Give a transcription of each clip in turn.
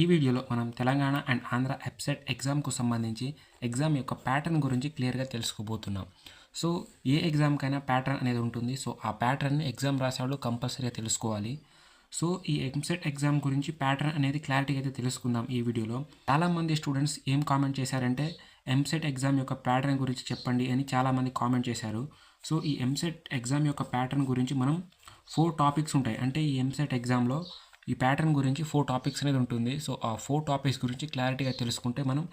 ఈ వీడియోలో మనం తెలంగాణ అండ్ ఆంధ్ర ఎప్సెట్ ఎగ్జామ్కు సంబంధించి ఎగ్జామ్ యొక్క ప్యాటర్న్ గురించి క్లియర్గా తెలుసుకోబోతున్నాం. సో ఏ ఎగ్జామ్కైనా ప్యాటర్న్ అనేది ఉంటుంది. సో ఆ ప్యాటర్న్ని ఎగ్జామ్ రాసేవాళ్ళు కంపల్సరీగా తెలుసుకోవాలి. సో ఈ ఎంసెట్ ఎగ్జామ్ గురించి ప్యాటర్న్ అనేది క్లారిటీగా అయితే తెలుసుకుందాం ఈ వీడియోలో. చాలామంది స్టూడెంట్స్ ఏం కామెంట్ చేశారంటే ఎంసెట్ ఎగ్జామ్ యొక్క ప్యాటర్న్ గురించి చెప్పండి అని చాలామంది కామెంట్ చేశారు. సో ఈ ఎంసెట్ ఎగ్జామ్ యొక్క ప్యాటర్న్ గురించి మనం ఫోర్ టాపిక్స్ ఉంటాయి. అంటే ఈ ఎంసెట్ ఎగ్జామ్లో ఈ ప్యాటర్న్ గురించి ఫోర్ టాపిక్స్ అనేది ఉంటుంది. సో ఆ ఫోర్ టాపిక్స్ గురించి క్లారిటీగా తెలుసుకుంటే మనం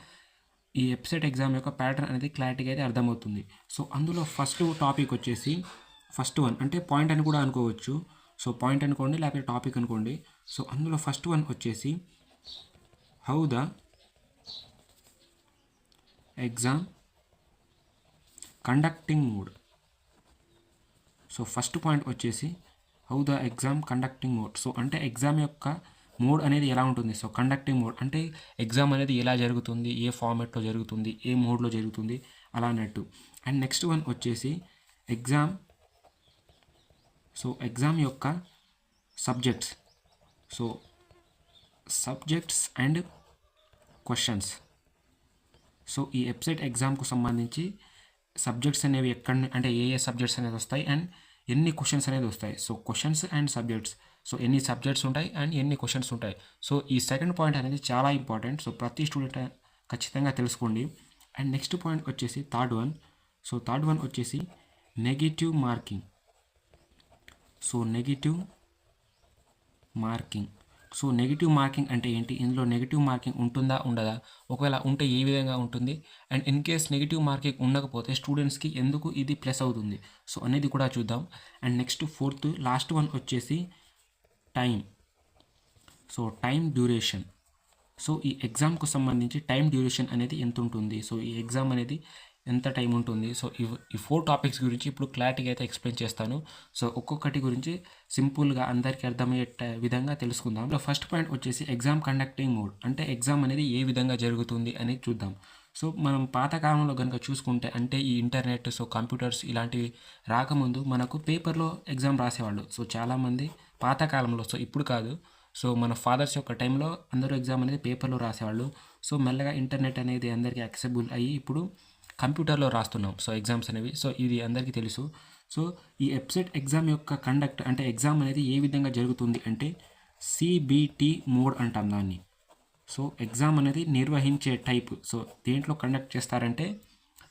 ఈ వెబ్సైట్ ఎగ్జామ్ యొక్క ప్యాటర్న్ అనేది క్లారిటీగా అయితే అర్థమవుతుంది. సో అందులో ఫస్ట్ టాపిక్ వచ్చేసి ఫస్ట్ వన్ అంటే పాయింట్ అని కూడా అనుకోవచ్చు. సో పాయింట్ అనుకోండి లేకపోతే టాపిక్ అనుకోండి. సో అందులో ఫస్ట్ వన్ వచ్చేసి how the exam conducting mood so first point వచ్చేసి how the exam conducting mode so అంటే ఎగ్జామ్ యొక్క మోడ్ అనేది ఎలా ఉంటుంది? సో కండక్టింగ్ మోడ్ అంటే ఎగ్జామ్ అనేది ఎలా జరుగుతుంది? ఏ ఫార్మాట్లో జరుగుతుంది? ఏ మోడ్లో జరుగుతుంది? అలా అన్నట్టు. అండ్ నెక్స్ట్ వన్ వచ్చేసి ఎగ్జామ్ సో ఎగ్జామ్ యొక్క subjects so subjects and questions so ఈ వెబ్సైట్ ఎగ్జామ్కు సంబంధించి సబ్జెక్ట్స్ అనేవి ఎక్కడ అంటే ఏ ఏ సబ్జెక్ట్స్ అనేది వస్తాయి? అండ్ ఎన్ని క్వశ్చన్స్ అనేది వస్తాయి. So questions and subjects so ఎన్ని సబ్జెక్ట్స్ ఉంటాయి అండ్ ఎన్ని క్వశ్చన్స్ ఉంటాయి. సో ఈ సెకండ్ పాయింట్ అనేది చాలా ఇంపార్టెంట్ సో ప్రతి స్టూడెంట్ ఖచ్చితంగా తెలుసుకోండి. అండ్ నెక్స్ట్ పాయింట్ వచ్చేసి third one so third one వచ్చేసి negative marking so negative marking so negative marking అంటే ఏంటి? ఇందులో నెగిటివ్ మార్కింగ్ ఉంటుందా ఉండదా? ఒకవేళ ఉంటే ఏ విధంగా ఉంటుంది? And in case negative marking ఉండకపోతే స్టూడెంట్స్కి ఎందుకు ఇది ప్లస్ అవుతుంది? సో అనేది కూడా చూద్దాం. And next fourth last one వచ్చేసి time so time duration so ఈ ఎగ్జామ్కు సంబంధించి టైం డ్యూరేషన్ అనేది ఎంత ఉంటుంది? సో ఈ ఎగ్జామ్ అనేది ఎంత టైం ఉంటుంది. సో ఈ ఈ ఫోర్ టాపిక్స్ గురించి ఇప్పుడు క్లారిటీగా అయితే ఎక్స్ప్లెయిన్ చేస్తాను. సో ఒక్కొక్కటి గురించి సింపుల్గా అందరికీ అర్థమయ్యే విధంగా తెలుసుకుందాం. ఫస్ట్ పాయింట్ వచ్చేసి ఎగ్జామ్ కండక్టింగ్ మోడ్. అంటే ఎగ్జామ్ అనేది ఏ విధంగా జరుగుతుంది అని చూద్దాం. సో మనం పాతకాలంలో కనుక చూసుకుంటే అంటే ఈ ఇంటర్నెట్ సో కంప్యూటర్స్ ఇలాంటివి రాకముందు మనకు పేపర్లో ఎగ్జామ్ రాసేవాళ్ళు. సో చాలామంది పాతకాలంలో సో ఇప్పుడు కాదు. సో మన ఫాదర్స్ యొక్క టైంలో అందరూ ఎగ్జామ్ అనేది పేపర్లో రాసేవాళ్ళు. సో మెల్లగా ఇంటర్నెట్ అనేది అందరికీ యాక్సెబుల్ అయ్యి ఇప్పుడు కంప్యూటర్లో రాస్తున్నాం సో ఎగ్జామ్స్ అనేవి. సో ఇది అందరికీ తెలుసు. సో ఈ వెబ్సైట్ ఎగ్జామ్ యొక్క కండక్ట్ అంటే ఎగ్జామ్ అనేది ఏ విధంగా జరుగుతుంది అంటే సిబిటి మోడ్ అంటాం దాన్ని. సో ఎగ్జామ్ అనేది నిర్వహించే టైప్ సో దేంట్లో కండక్ట్ చేస్తారంటే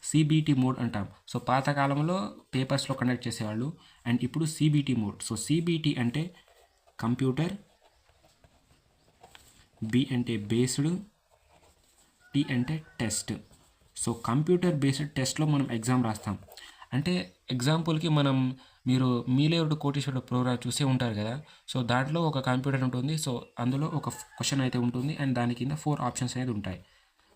సిబిటి మోడ్ అంటాం. సో పాతకాలంలో పేపర్స్లో కండక్ట్ చేసేవాళ్ళు. అండ్ ఇప్పుడు సిబిటి మోడ్. సో సిబిటి అంటే కంప్యూటర్ బి అంటే బేస్డ్ టి అంటే టెస్ట్. సో కంప్యూటర్ బేస్డ్ టెస్ట్లో మనం ఎగ్జామ్ రాస్తాం. అంటే ఎగ్జాంపుల్కి మనం మీరు మీలేవుడు కోటేశ్వరుడు ప్రోగ్రామ్ చూసే ఉంటారు కదా సో దాంట్లో ఒక కంప్యూటర్ ఉంటుంది. సో అందులో ఒక క్వశ్చన్ అయితే ఉంటుంది. అండ్ దాని కింద ఫోర్ ఆప్షన్స్ అనేది ఉంటాయి.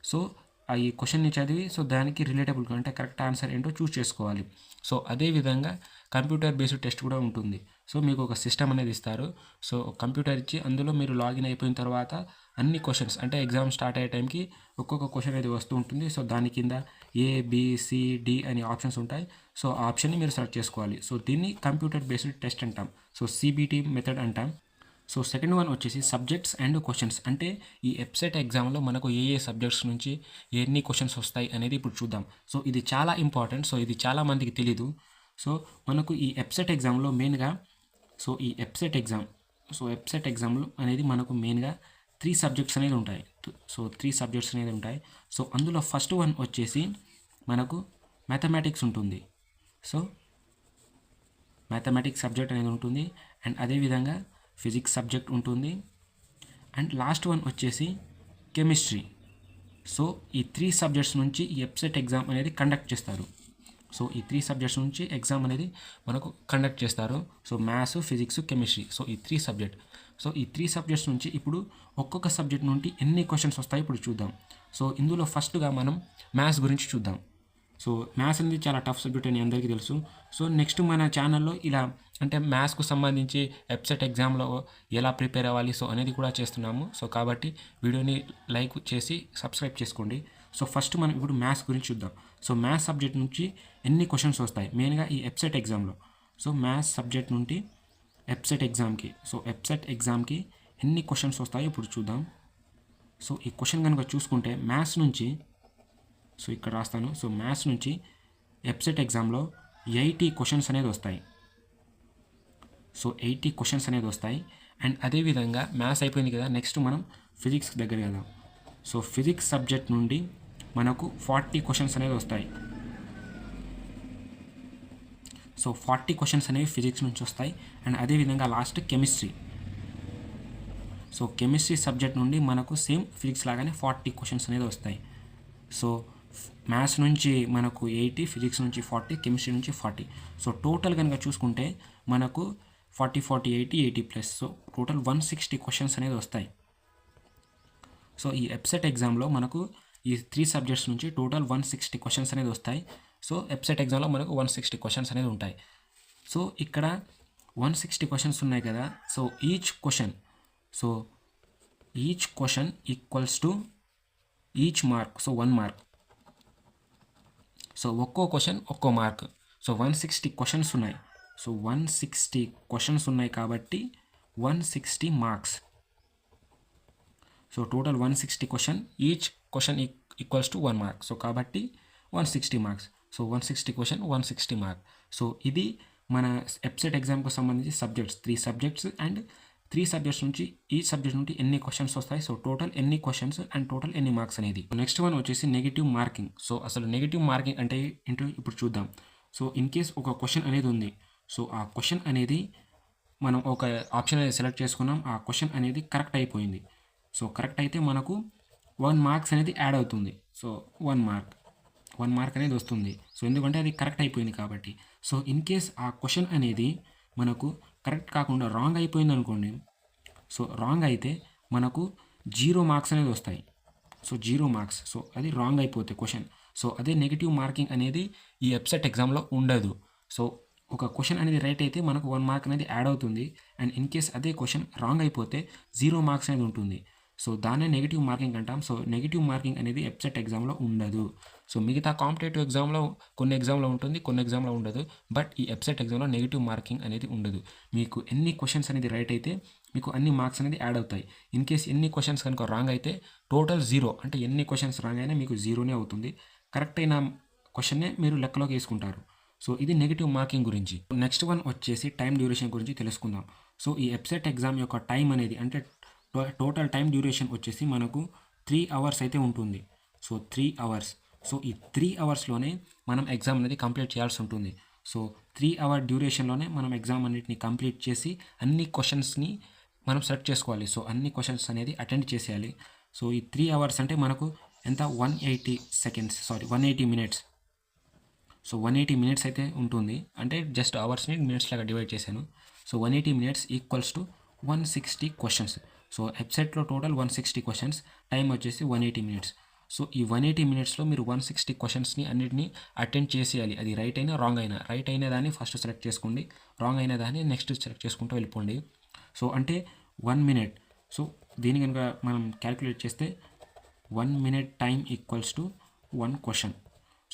సో ఈ క్వశ్చన్ని చదివి సో దానికి రిలేటబుల్గా అంటే కరెక్ట్ ఆన్సర్ ఏంటో చూస్ చేసుకోవాలి. సో అదే విధంగా కంప్యూటర్ బేస్డ్ టెస్ట్ కూడా ఉంటుంది. సో మీకు ఒక సిస్టమ్ అనేది ఇస్తారు. సో కంప్యూటర్ ఇచ్చి అందులో మీరు లాగిన్ అయిపోయిన తర్వాత అన్ని క్వశ్చన్స్ అంటే ఎగ్జామ్ స్టార్ట్ అయ్యే టైంకి ఒక్కొక్క క్వశ్చన్ అనేది వస్తూ ఉంటుంది. సో దాని కింద ఏ డి అనే ఆప్షన్స్ ఉంటాయి. సో ఆ ఆప్షన్ని మీరు సెలెక్ట్ చేసుకోవాలి. సో దీన్ని కంప్యూటర్ బేస్డ్ టెస్ట్ అంటాం. సో సిబిటి మెథడ్ అంటాం. సో సెకండ్ వన్ వచ్చేసి సబ్జెక్ట్స్ అండ్ క్వశ్చన్స్. అంటే ఈ ఎప్సెట్ ఎగ్జామ్లో మనకు ఏ ఏ సబ్జెక్ట్స్ నుంచి ఎన్ని క్వశ్చన్స్ వస్తాయి అనేది ఇప్పుడు చూద్దాం. సో ఇది చాలా ఇంపార్టెంట్. సో ఇది చాలా మందికి తెలీదు. సో మనకు ఈ ఎప్సెట్ ఎగ్జామ్లో మెయిన్గా సో ఈ ఎప్సెట్ ఎగ్జామ్ సో ఎప్సెట్ ఎగ్జామ్లో అనేది మనకు మెయిన్గా త్రీ సబ్జెక్ట్స్ అనేది ఉంటాయి. సో త్రీ సబ్జెక్ట్స్ అనేది ఉంటాయి. సో అందులో ఫస్ట్ వన్ వచ్చేసి మనకు మ్యాథమెటిక్స్ ఉంటుంది. సో మ్యాథమెటిక్స్ సబ్జెక్ట్ అనేది ఉంటుంది. అండ్ అదేవిధంగా ఫిజిక్స్ సబ్జెక్ట్ ఉంటుంది. అండ్ లాస్ట్ వన్ వచ్చేసి కెమిస్ట్రీ. సో ఈ త్రీ సబ్జెక్ట్స్ నుంచి ఈ వెబ్సైట్ ఎగ్జామ్ అనేది కండక్ట్ చేస్తారు. సో ఈ త్రీ సబ్జెక్ట్స్ నుంచి ఎగ్జామ్ అనేది మనకు కండక్ట్ చేస్తారు. So maths physics chemistry. So ఈ త్రీ సబ్జెక్ట్. సో ఈ త్రీ సబ్జెక్ట్స్ నుంచి ఇప్పుడు ఒక్కొక్క సబ్జెక్ట్ నుండి ఎన్ని క్వశ్చన్స్ వస్తాయి ఇప్పుడు చూద్దాం. సో ఇందులో ఫస్ట్గా మనం మ్యాథ్స్ గురించి చూద్దాం. సో మ్యాథ్స్ అనేది చాలా టఫ్ సబ్జెక్ట్ అని అందరికీ తెలుసు. సో నెక్స్ట్ మన ఛానల్లో ఇలా అంటే మ్యాథ్స్కు సంబంధించి వెబ్సైట్ ఎగ్జామ్లో ఎలా ప్రిపేర్ అవ్వాలి సో అనేది కూడా చేస్తున్నాము. సో కాబట్టి వీడియోని లైక్ చేసి సబ్స్క్రైబ్ చేసుకోండి. సో ఫస్ట్ మనం ఇప్పుడు మ్యాథ్స్ గురించి చూద్దాం. సో మ్యాథ్స్ సబ్జెక్ట్ నుంచి ఎన్ని క్వశ్చన్స్ వస్తాయి? మెయిన్గా ఈ వెబ్సైట్ ఎగ్జామ్లో సో మ్యాథ్స్ సబ్జెక్ట్ నుండి వెబ్సైట్ ఎగ్జామ్కి సో వెబ్సైట్ ఎగ్జామ్కి ఎన్ని క్వశ్చన్స్ వస్తాయో ఇప్పుడు చూద్దాం. సో ఈ క్వశ్చన్ కనుక చూసుకుంటే మ్యాథ్స్ నుంచి సో ఇక్కడ రాస్తాను. సో మ్యాథ్స్ నుంచి ఎప్సెట్ ఎగ్జామ్లో ఎయిటీ క్వశ్చన్స్ అనేది వస్తాయి. సో ఎయిటీ క్వశ్చన్స్ అనేది వస్తాయి. అండ్ అదేవిధంగా మ్యాథ్స్ అయిపోయింది కదా నెక్స్ట్ మనం ఫిజిక్స్ దగ్గర వెళ్దాం. సో ఫిజిక్స్ సబ్జెక్ట్ నుండి మనకు ఫార్టీ క్వశ్చన్స్ అనేది వస్తాయి. సో ఫార్టీ క్వశ్చన్స్ అనేవి ఫిజిక్స్ నుంచి వస్తాయి. అండ్ అదేవిధంగా last chemistry. So chemistry subject నుండి మనకు సేమ్ ఫిజిక్స్ లాగానే ఫార్టీ క్వశ్చన్స్ అనేది వస్తాయి. సో మ్యాథ్స్ నుంచి మనకు ఎయిటీ ఫిజిక్స్ నుంచి ఫార్టీ కెమిస్ట్రీ నుంచి ఫార్టీ. సో టోటల్ కనుక చూసుకుంటే మనకు forty forty eighty eighty plus. So total one sixty questions అనేది వస్తాయి. సో ఈ ఎప్సెట్ ఎగ్జామ్లో మనకు ఈ త్రీ సబ్జెక్ట్స్ నుంచి టోటల్ వన్ సిక్స్టీ క్వశ్చన్స్ అనేది వస్తాయి. సో ఎప్సెట్ ఎగ్జామ్లో మనకు వన్ సిక్స్టీ క్వశ్చన్స్ అనేది ఉంటాయి. సో ఇక్కడ వన్ సిక్స్టీ క్వశ్చన్స్ ఉన్నాయి కదా. So each question so each question equals to each mark. So one mark. So ఒక్కో క్వశ్చన్ ఒక్కో mark. So one sixty questions ఉన్నాయి. సో వన్ సిక్స్టీ క్వశ్చన్స్ ఉన్నాయి కాబట్టి one sixty marks. So total one sixty question each question equals to one mark. So కాబట్టి one sixty marks. So one sixty question one sixty mark. So ఇది మన ఎప్సెట్ ఎగ్జామ్కి సంబంధించి subjects. Three subjects and three subjects నుంచి ఈ subject నుండి ఎన్ని questions వస్తాయి? సో టోటల్ ఎన్ని క్వశ్చన్స్ అండ్ టోటల్ ఎన్ని మార్క్స్ అనేది. నెక్స్ట్ వన్ వచ్చేసి నెగిటివ్ మార్కింగ్. సో అసలు నెగిటివ్ మార్కింగ్ అంటే ఏంటో ఇప్పుడు చూద్దాం. సో ఇన్ కేస్ ఒక క్వశ్చన్ అనేది ఉంది సో ఆ క్వశ్చన్ అనేది మనం ఒక ఆప్షన్ అనేది సెలెక్ట్ చేసుకున్నాం. ఆ క్వశ్చన్ అనేది కరెక్ట్ అయిపోయింది. సో కరెక్ట్ అయితే మనకు వన్ మార్క్స్ అనేది యాడ్ అవుతుంది. So one mark one mark అనేది వస్తుంది. సో ఎందుకంటే అది కరెక్ట్ అయిపోయింది కాబట్టి. సో ఇన్ కేస్ ఆ క్వశ్చన్ అనేది మనకు కరెక్ట్ కాకుండా రాంగ్ అయిపోయింది అనుకోండి. సో రాంగ్ అయితే మనకు జీరో మార్క్స్ అనేది వస్తాయి. సో జీరో మార్క్స్ సో అది రాంగ్ అయిపోతే క్వశ్చన్ సో అదే నెగిటివ్ మార్కింగ్ అనేది ఈ వెబ్సైట్ ఎగ్జామ్లో ఉండదు. సో ఒక క్వశ్చన్ అనేది రైట్ అయితే మనకు వన్ మార్క్ అనేది యాడ్ అవుతుంది. అండ్ ఇన్ కేస్ అదే క్వశ్చన్ రాంగ్ అయిపోతే జీరో మార్క్స్ అనేది ఉంటుంది. సో దాన్నే నెగిటివ్ మార్కింగ్ అంటాం. సో నెగిటివ్ మార్కింగ్ అనేది ఎప్సెట్ ఎగ్జామ్లో ఉండదు. సో మిగతా కాంపిటేటివ్ ఎగ్జామ్లో కొన్ని ఎగ్జామ్లో ఉంటుంది కొన్ని ఎగ్జామ్లో ఉండదు. బట్ ఈ ఎప్సెట్ ఎగ్జామ్లో నెగిటివ్ మార్కింగ్ అనేది ఉండదు. మీకు ఎన్ని క్వశ్చన్స్ అనేది రైట్ అయితే మీకు అన్ని మార్క్స్ అనేది యాడ్ అవుతాయి. ఇన్ కేస్ ఎన్ని క్వశ్చన్స్ కనుక రాంగ్ అయితే టోటల్ జీరో అంటే ఎన్ని క్వశ్చన్స్ రాంగ్ అయినా మీకు జీరోనే అవుతుంది. కరెక్ట్ అయిన క్వశ్చన్నే మీరు లెక్కలోకి వేసుకుంటారు. సో ఇది నెగిటివ్ మార్కింగ్ గురించి. నెక్స్ట్ వన్ వచ్చేసి టైం డ్యూరేషన్ గురించి తెలుసుకుందాం. సో ఈ వెబ్సైట్ ఎగ్జామ్ యొక్క టైం అనేది అంటే టోటల్ టైం డ్యూరేషన్ వచ్చేసి మనకు త్రీ అవర్స్ అయితే ఉంటుంది. సో త్రీ అవర్స్ సో ఈ త్రీ అవర్స్లోనే మనం ఎగ్జామ్ అనేది కంప్లీట్ చేయాల్సి ఉంటుంది. సో త్రీ అవర్ డ్యూరేషన్లోనే మనం ఎగ్జామ్ అన్నిటిని కంప్లీట్ చేసి అన్ని క్వశ్చన్స్ని మనం సెలెక్ట్ చేసుకోవాలి. సో అన్ని క్వశ్చన్స్ అనేది అటెండ్ చేసేయాలి. సో ఈ త్రీ అవర్స్ అంటే మనకు ఎంత? One eighty seconds sorry one eighty minutes so one eighty minutes అయితే ఉంటుంది. అంటే జస్ట్ అవర్స్ని మినిట్స్ లాగా డివైడ్ చేశాను. So one eighty minutes equals to one sixty questions so వెబ్సైట్లో total one sixty questions time వచ్చేసి వన్ ఎయిటీ మినిట్స్ సో ఈ one eighty మినిట్స్లో మీరు వన్ సిక్స్టీ క్వశ్చన్స్ని అన్నిటిని అటెండ్ చేసేయాలి. అది రైట్ అయినా రాంగ్ అయినా. రైట్ అయిన దాన్ని ఫస్ట్ సెలెక్ట్ చేసుకోండి. రాంగ్ అయిన దాన్ని నెక్స్ట్ సెలెక్ట్ చేసుకుంటూ వెళ్ళిపోండి. సో అంటే వన్ మినిట్ సో దీని కనుక మనం క్యాలిక్యులేట్ చేస్తే one minute time equals to one question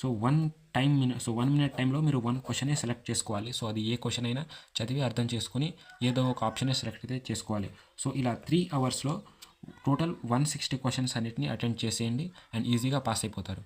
so one time minute so one minute టైంలో మీరు వన్ క్వశ్చనే సెలెక్ట్ చేసుకోవాలి. సో అది ఏ క్వశ్చన్ అయినా చదివి అర్థం చేసుకుని ఏదో ఒక ఆప్షనే సెలెక్ట్ అయితే చేసుకోవాలి. సో ఇలా త్రీ అవర్స్లో టోటల్ వన్ సిక్స్టీ క్వశ్చన్స్ అన్నిటిని అటెండ్ చేసేయండి. అండ్ ఈజీగా పాస్ అయిపోతారు.